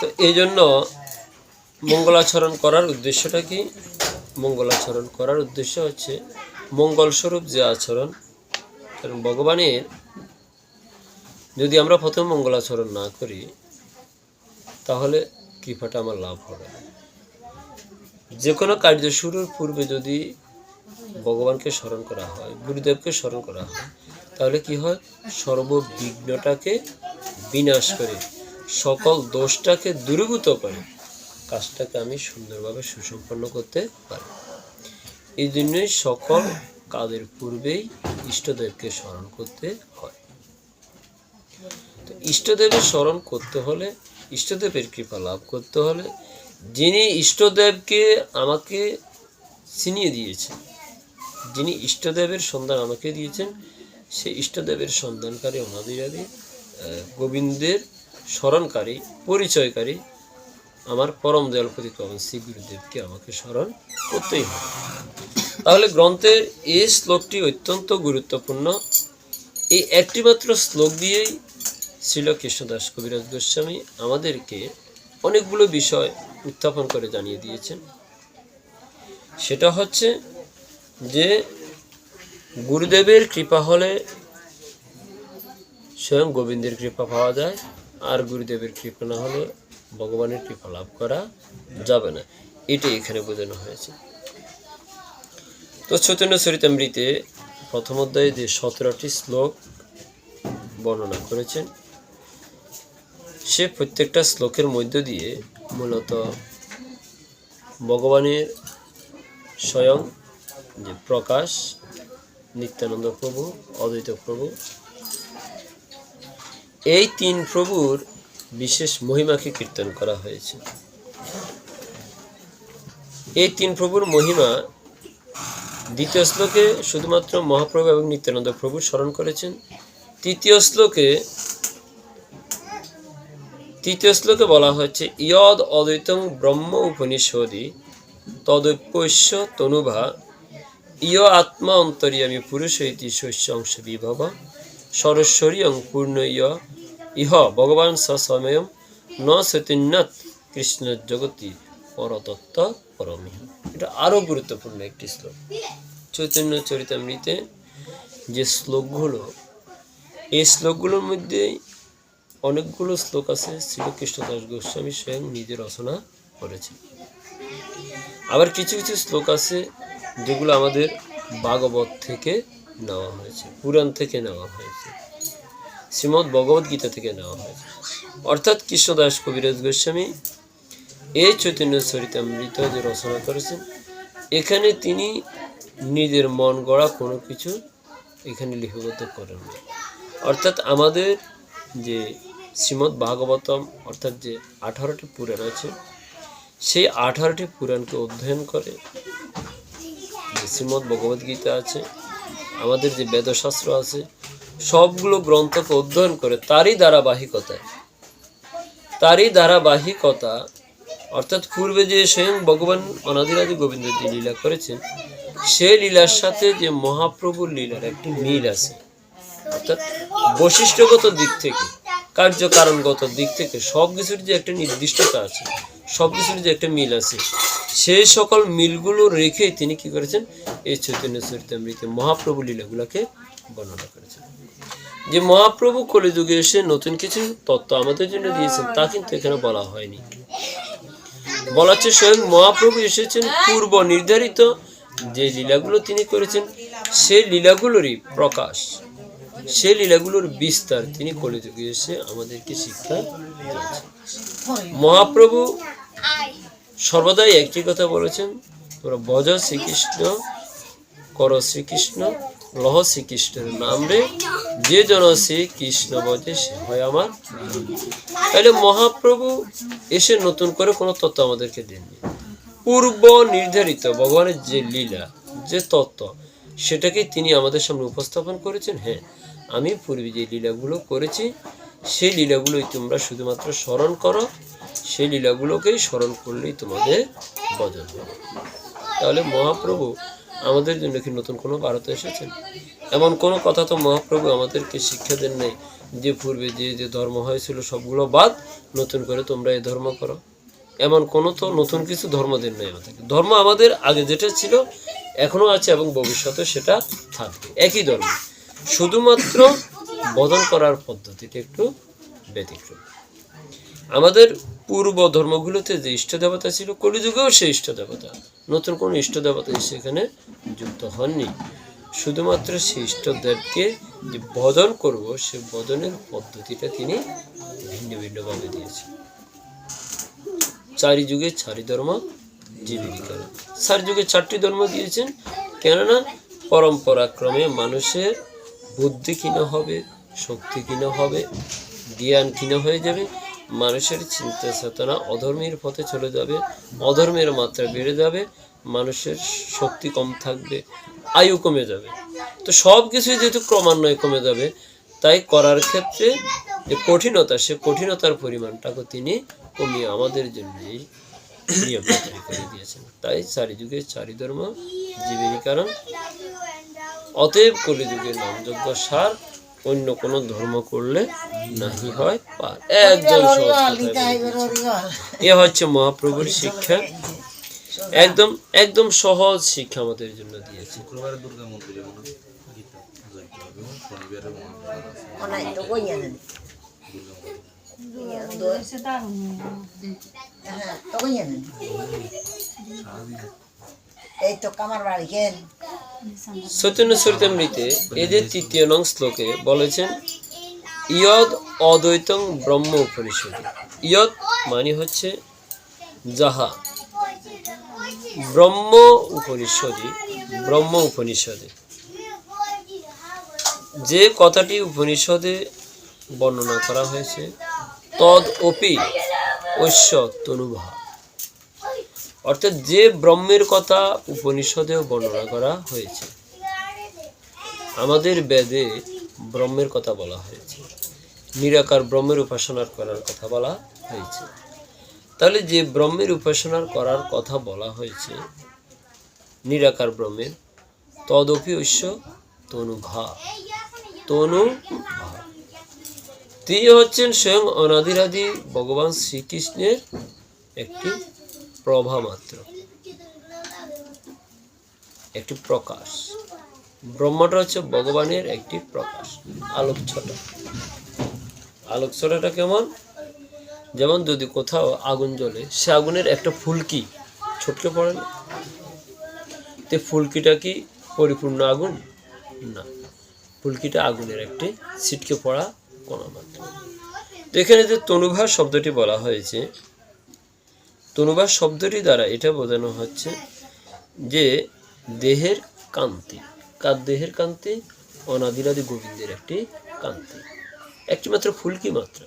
তো এই জন্য মঙ্গলাচরণ করার উদ্দেশ্যটা কি? মঙ্গলাচরণ করার উদ্দেশ্য হচ্ছে মঙ্গলস্বরূপ যে আচরণ, কারণ ভগবানের যদি আমরা প্রথম মঙ্গলাচরণ না করি, তাহলে কৃপাটা আমার লাভ হবে যে কোনো কার্য শুরুর পূর্বে যদি ভগবানকে স্মরণ করা হয়, গুরুদেবকে স্মরণ করা হয়, তাহলে কি হয়? সর্ববিঘ্নটাকে বিনাশ করে সকল দোষটাকে দূরীভূত করে, কাজটাকে আমি সুন্দরভাবে সুসম্পন্ন করতে পারি। এই জন্যই সকল কাজের পূর্বেই ইষ্টদেবকে স্মরণ করতে হয়। তো ইষ্টদেবের স্মরণ করতে হলে, ইষ্টদেবের কৃপা লাভ করতে হলে, যিনি ইষ্টদেবকে আমাকে চিনিয়ে দিয়েছেন, যিনি ইষ্টদেবের সন্ধান আমাকে দিয়েছেন, সেই ইষ্টদেবের সন্ধানকারী অনাদিরাদি গোবিন্দের স্মরণকারী, পরিচয়কারী, আমার পরম দয়ালপতি পবন শ্রী গুরুদেবকে আমাকে স্মরণ করতেই হবে। তাহলে গ্রন্থের এই শ্লোকটি অত্যন্ত গুরুত্বপূর্ণ। এই একটিমাত্র শ্লোক দিয়েই ছিল কৃষ্ণদাস কবিরাজ গোস্বামী আমাদেরকে অনেকগুলো বিষয় উত্থাপন করে জানিয়ে দিয়েছেন। সেটা হচ্ছে যে গুরুদেবের কৃপা হলে স্বয়ং গোবিন্দের কৃপা পাওয়া যায়। আর গুরুদেবের কৃপা না হলে ভগবানের কৃপা লাভ করা যাবে না। এটাই এখানে বোঝানো হয়েছে। তো চৈতন্য চরিতামৃতে প্রথম অধ্যায়ে যে সতেরোটি শ্লোক বর্ণনা করেছেন, সে প্রত্যেকটা শ্লোকের মধ্য দিয়ে মূলত ভগবানের স্বয়ং যে প্রকাশ, নিত্যানন্দ প্রভু, অদ্বৈত প্রভু এই তিন প্রভুর বিশেষ মহিমাকে কীর্তন করা হয়েছে। এই তিন প্রভুর মহিমা দ্বিতীয় শ্লোকে শুধুমাত্র মহাপ্রভু এবং নিত্যানন্দ প্রভু স্মরণ করেছেন। তৃতীয় শ্লোকে তৃতীয় শ্লোকে বলা হচ্ছে ইয়দ অদ্বৈতং ব্রহ্ম উপনিষদি তদৈপস্য তনুভা, ইয় আত্মা অন্তর্যামী পুরুষ ইতি শস্য অংশ বিভব। সরস্বরী অং পূর্ণ ইয় ইহ ভগবান স সময়ম ন সতীন্নাথ কৃষ্ণ জগতি পরতত্ত্ব পরমিহ এটা আরও গুরুত্বপূর্ণ একটি শ্লোক। চৈতন্য চরিতামৃতে যে শ্লোকগুলো, এই শ্লোকগুলোর মধ্যে অনেকগুলো শ্লোক আছে শ্রীকৃষ্ণদাস গোস্বামী স্বয়ং নিজে রচনা করেছেন। আবার কিছু কিছু শ্লোক আছে যেগুলো আমাদের ভাগবত থেকে নেওয়া হয়েছে। পুরাণ থেকে নেওয়া হয়েছে। শ্রীমদ্ ভগবদ গীতা থেকে নেওয়া হয়েছে। অর্থাৎ কৃষ্ণদাস কবিরাজ গোস্বামী এই চৈতন্য চরিতামৃত যে রচনা করেছেন, এখানে তিনি নিজের মন গড়া কোনো কিছু এখানে লিপিবদ্ধ করেন অর্থাৎ আমাদের যে শ্রীমদ্ ভাগবতম, অর্থাৎ যে আঠারোটি পুরাণ আছে, সেই আঠারোটি পুরাণকে অধ্যয়ন করে শ্রীমদ্ ভগবদ্গীতা আছে আমাদের যে বেদশাস্ত্র আছে, সবগুলো গ্রন্থকে অধ্যয়ন করে তারই ধারাবাহিকতায় তারই ধারাবাহিকতা, অর্থাৎ পূর্বে যে স্বয়ং ভগবান অনাদিরাজি গোবিন্দ যে লীলা করেছেন সেই লীলার সাথে যে মহাপ্রভুর লীলার একটি মিল আছে। অর্থাৎ বৈশিষ্ট্যগত দিক থেকে, কার্যকারণগত দিক থেকে সব কিছুর যে একটা নির্দিষ্টতা আছে সব কিছুর যে একটা মিল আছে সেই সকল মিলগুলো রেখে তিনি কি করেছেন এই চৈতন্য চরিতামৃতে মহাপ্রভু লীলাগুলোকে বর্ণনা করেছেন। যে মহাপ্রভু কলিযুগে এসে নতুন কিছু তত্ত্ব আমাদের জন্য দিয়েছেন, তা কিন্তু এখানে বলা হয়নি। বলা হচ্ছে স্বয়ং মহাপ্রভু এসেছেন পূর্ব নির্ধারিত যে লীলাগুলো তিনি করেছেন সেই লীলাগুলোরই প্রকাশ সেই লীলাগুলোর বিস্তার তিনি কলিযুগে এসে আমাদেরকে শিক্ষা দিয়েছেন। মহাপ্রভু সর্বদাই একটি কথা বলেছেন, তোমরা ভজ শ্রীকৃষ্ণ কর শ্রীকৃষ্ণ, লহ শ্রীকৃষ্ণের নাম রে। যে জন শ্রীকৃষ্ণ বজে সে হয় আমার তাহলে মহাপ্রভু এসে নতুন করে কোনো তত্ত্ব আমাদেরকে দেননি। পূর্ব নির্ধারিত ভগবানের যে লীলা, যে তত্ত্ব, সেটাকেই তিনি আমাদের সামনে উপস্থাপন করেছেন। হ্যাঁ আমি পূর্বে যে লীলাগুলো করেছি, সেই লীলাগুলোই তোমরা শুধুমাত্র স্মরণ করো। সেই লীলাগুলোকেই স্মরণ করলেই তোমাদের হবে। তাহলে মহাপ্রভু আমাদের জন্য কি নতুন কোনো ভারতে এসেছেন এমন কোনো কথা তো মহাপ্রভু আমাদেরকে শিক্ষা দেন নাই যে পূর্বে যে যে ধর্ম হয়েছিল সবগুলো বাদ, নতুন করে তোমরা এই ধর্ম করো। এমন কোনো তো নতুন কিছু ধর্ম দেন নাই আমাদের ধর্ম আমাদের আগে যেটা ছিল, এখনও আছে এবং ভবিষ্যতে সেটা থাকবে। একই ধর্ম, শুধুমাত্র বদল করার পদ্ধতিটা একটু ব্যতিক্রম। আমাদের পূর্ব ধর্মগুলোতে যে ইষ্ট দেবতা ছিল, কলিযুগেও সে ইষ্ট দেবতা। নতুন কোনো ইষ্ট দেবতা সেখানে যুক্ত হননি। শুধুমাত্র সেই ইষ্টদেবকে যে বদন করব, সে বদনের পদ্ধতিটা তিনি ভিন্ন ভিন্নভাবে দিয়েছেন। চারি যুগে চারি ধর্ম জীবিকার। চার যুগে চারটি ধর্ম দিয়েছেন, কেননা পরম্পরাক্রমে মানুষের বুদ্ধি ক্ষীণ হবে, শক্তি ক্ষীণ হবে, জ্ঞান ক্ষীণ হয়ে যাবে। মানুষের চিন্তা চেতনা অধর্মের পথে চলে যাবে, অধর্মের মাত্রা বেড়ে যাবে, মানুষের শক্তি কম থাকবে, আয়ু কমে যাবে। তো সব কিছুই যেহেতু ক্রমান্বয়ে কমে যাবে, তাই করার ক্ষেত্রে যে কঠিনতা, সে কঠিনতার পরিমাণটাকে তিনি কমিয়ে আমাদের জন্য নিয়ম করে দিয়েছেন। তাই চারি যুগে চারি ধর্ম কারণ অতএব কলিযুগের নামযোগ্য সার অন্য কোনো ধর্ম করলে নাহি হয় পার একদম। এ হচ্ছে মহাপ্রভুর শিক্ষা। একদম একদম সহজ শিক্ষা আমাদের জন্য দিয়েছে। শুক্রবারে দুর্গা মন্দিরে মনে হয় হ্যাঁ এই তো কামার বাড়ি কেন চৈতন্য চরিতামৃতে এদের তৃতীয় নং শ্লোকে বলেছেন ইয়দ অদ্বৈতং ব্রহ্ম উপনিষদ। ইয়দ মানে হচ্ছে যাহা। ব্রহ্ম উপনিষদে ব্রহ্ম উপনিষদে। যে কথাটি উপনিষদে বর্ণনা করা হয়েছে, তদ অপি ঐশ্য তনুভা অর্থাৎ যে ব্রহ্মের কথা উপনিষদেও বর্ণনা করা হয়েছে। আমাদের বেদে ব্রহ্মের কথা বলা হয়েছে। নিরাকার ব্রহ্মের উপাসনার করার কথা বলা হয়েছে। তাহলে যে ব্রহ্মের উপাসনার করার কথা বলা হয়েছে, নিরাকার ব্রহ্মের, তদপি ঐশ্য তনুভা তনু তিনি হচ্ছেন স্বয়ং অনাদিরাদি ভগবান শ্রীকৃষ্ণের একটি প্রভা মাত্র একটি প্রকাশ। ব্রহ্মটা হচ্ছে ভগবানের একটি প্রকাশ। আলোক ছটা আলোক ছটাটা কেমন? যেমন যদি কোথাও আগুন জ্বলে, সে আগুনের একটা ফুলকি ছটকে পড়ে না? তে ফুলকিটা কি পরিপূর্ণ আগুন? না। ফুলকিটা আগুনের একটি ছিটকে পড়া কণা মাত্র তো এখানে যে তনুভা শব্দটি বলা হয়েছে তনুভা শব্দটি দ্বারা এটা বোঝানো হচ্ছে যে দেহের কান্তি। কার দেহের কান্তি? অনাদিরাদি গোবিন্দের একটি কান্তি। একটি মাত্র ফুলকি মাত্র?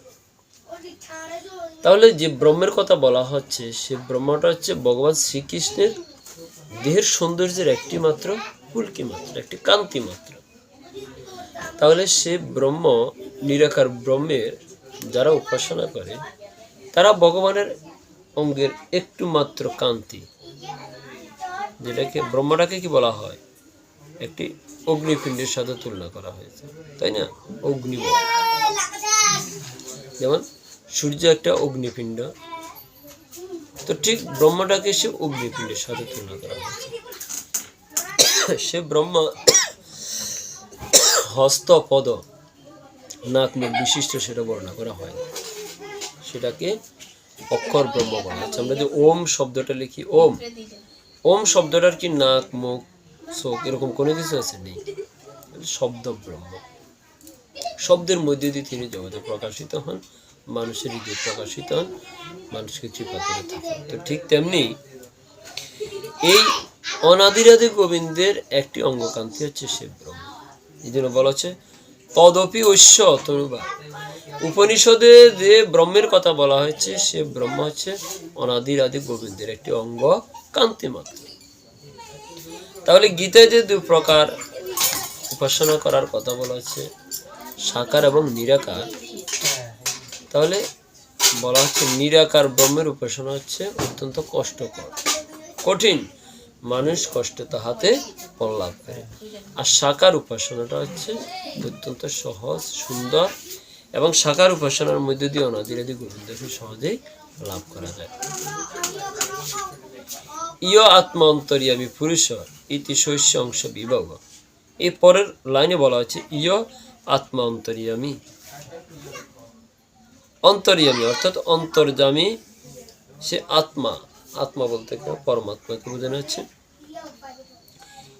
তাহলে যে ব্রহ্মের কথা বলা হচ্ছে, সে ব্রহ্মটা হচ্ছে ভগবান শ্রীকৃষ্ণের দেহের সৌন্দর্যের একটি মাত্র ফুলকি মাত্র? একটি কান্তি মাত্র। তাহলে সে ব্রহ্ম, নিরাকার ব্রহ্মের যারা উপাসনা করে, তারা ভগবানের অঙ্গের একটু মাত্র কান্তি যেটাকে ব্রহ্মটাকে কি বলা হয়? একটি অগ্নিপিণ্ডের সাথে তুলনা করা হয়েছে, তাই না? অগ্নিবল। যেমন সূর্য একটা অগ্নিপিণ্ড, তো ঠিক ব্রহ্মটাকে সে অগ্নিপিণ্ডের সাথে তুলনা করা হয়েছে। সে ব্রহ্ম হস্ত পদ নাক মুখ বিশিষ্ট সেটা বর্ণনা করা হয় সেটাকে অক্ষর ব্রহ্ম বলা হচ্ছে আমরা যে ওম শব্দটা লিখি, ওম। ওম শব্দটার কি নাক, মুখ, চোখ এরকম কোনো কিছু আছে? নেই। শব্দ ব্রহ্ম। শব্দের মধ্যে দিয়ে তিনি জগতে প্রকাশিত হন, মানুষের হৃদয়ে প্রকাশিত হন, মানুষকে কৃপা করে থাকেন। তো ঠিক তেমনি এই অনাদিরাদি গোবিন্দের একটি অঙ্গকান্তি হচ্ছে সে ব্রহ্ম। এই জন্য বলা হচ্ছে তদপি ঐশ্য তনুবা উপনিষদে যে ব্রহ্মের কথা বলা হয়েছে, সে ব্রহ্ম হচ্ছে অনাদির আদি গোবিন্দের একটি অঙ্গ কান্তি মাত্র। তাহলে গীতায় যে দুই প্রকার উপাসনা করার কথা বলা হচ্ছে, সাকার এবং নিরাকার, তাহলে বলা হচ্ছে নিরাকার ব্রহ্মের উপাসনা হচ্ছে অত্যন্ত কষ্টকর, কঠিন। মানুষ কষ্টে তাহাতে ফল লাভ করে। আর সাকার উপাসনাটা হচ্ছে অত্যন্ত সহজ, সুন্দর এবং সাকার উপাসনার মধ্যে দিয়ে অনাদিরাদি গোবিন্দকে সহজেই লাভ করা যায়। ইয় আত্মা অন্তরিয়ামী পুরুষ, ইতি শস্য অংশ বিভাগ এই পরের লাইনে বলা হচ্ছে ইয় আত্মা অন্তরিয়ামী অন্তর্যামী অর্থাৎ অন্তর্যামী সে আত্মা। আত্মা বলতে পরমাত্মাকে বোঝানো হচ্ছে?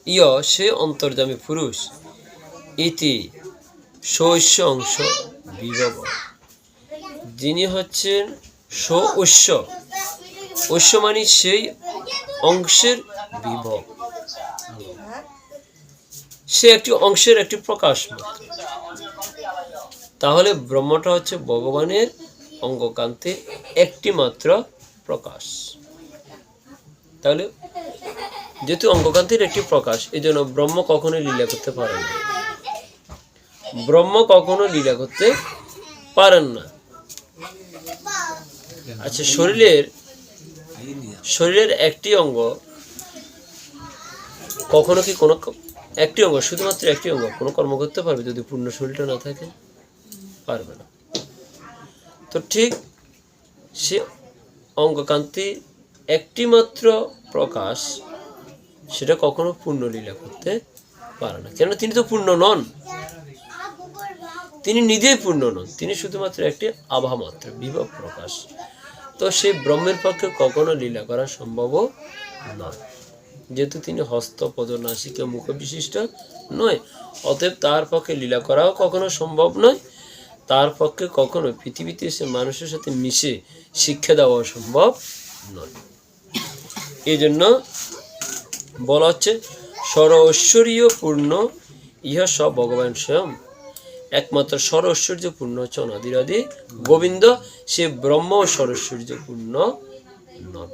ইয়, সে অন্তর্যামী পুরুষ, ইতি শৈশ্য অংশ বিভব। যিনি হচ্ছেন স ঐশ্য মানে সেই অংশের বিভব। সে একটি অংশের একটি প্রকাশ মাত্র। তাহলে ব্রহ্মটা হচ্ছে ভগবানের অঙ্গকান্তের একটি মাত্র প্রকাশ। তাহলে যেহেতু অঙ্গকান্তির একটি প্রকাশ এই জন্য ব্রহ্ম কখনো লীলা করতে পারেন না। ব্রহ্ম কখনো লীলা করতে পারেন না। আচ্ছা শরীরের শরীরের একটি অঙ্গ কখনো কি কোনো একটি অঙ্গ, শুধুমাত্র একটি অঙ্গ কোনো কর্ম করতে পারবে যদি পূর্ণ শরীরটা না থাকে? পারবে না। তো ঠিক সে অঙ্গকান্তি একটি মাত্র প্রকাশ সেটা কখনো পূর্ণ লীলা করতে পারে না। কেন তিনি তো পূর্ণ নন। তিনি নিজেই পূর্ণ নন। তিনি শুধুমাত্র একটি আভা মাত্র বিভব প্রকাশ। তো সেই ব্রহ্মের পক্ষে কখনো লীলা করা সম্ভবও নয়। যেহেতু তিনি হস্ত পদ নাসিকা মুখ বিশিষ্ট নয়, অতএব তার পক্ষে লীলা করাও কখনো সম্ভব নয়। তার পক্ষে কখনো পৃথিবীতে এসে মানুষের সাথে মিশে শিক্ষা দেওয়া সম্ভব নয়। এই জন্য বলা হচ্ছে সর ঐশ্বর্য পূর্ণ ইহা সব ভগবান স্বয়ং। একমাত্র সর ঐশ্বর্য পূর্ণ হচ্ছে অনাদিরাদি গোবিন্দ, সে ব্রহ্ম সরৈশ্বর্য পূর্ণ নন।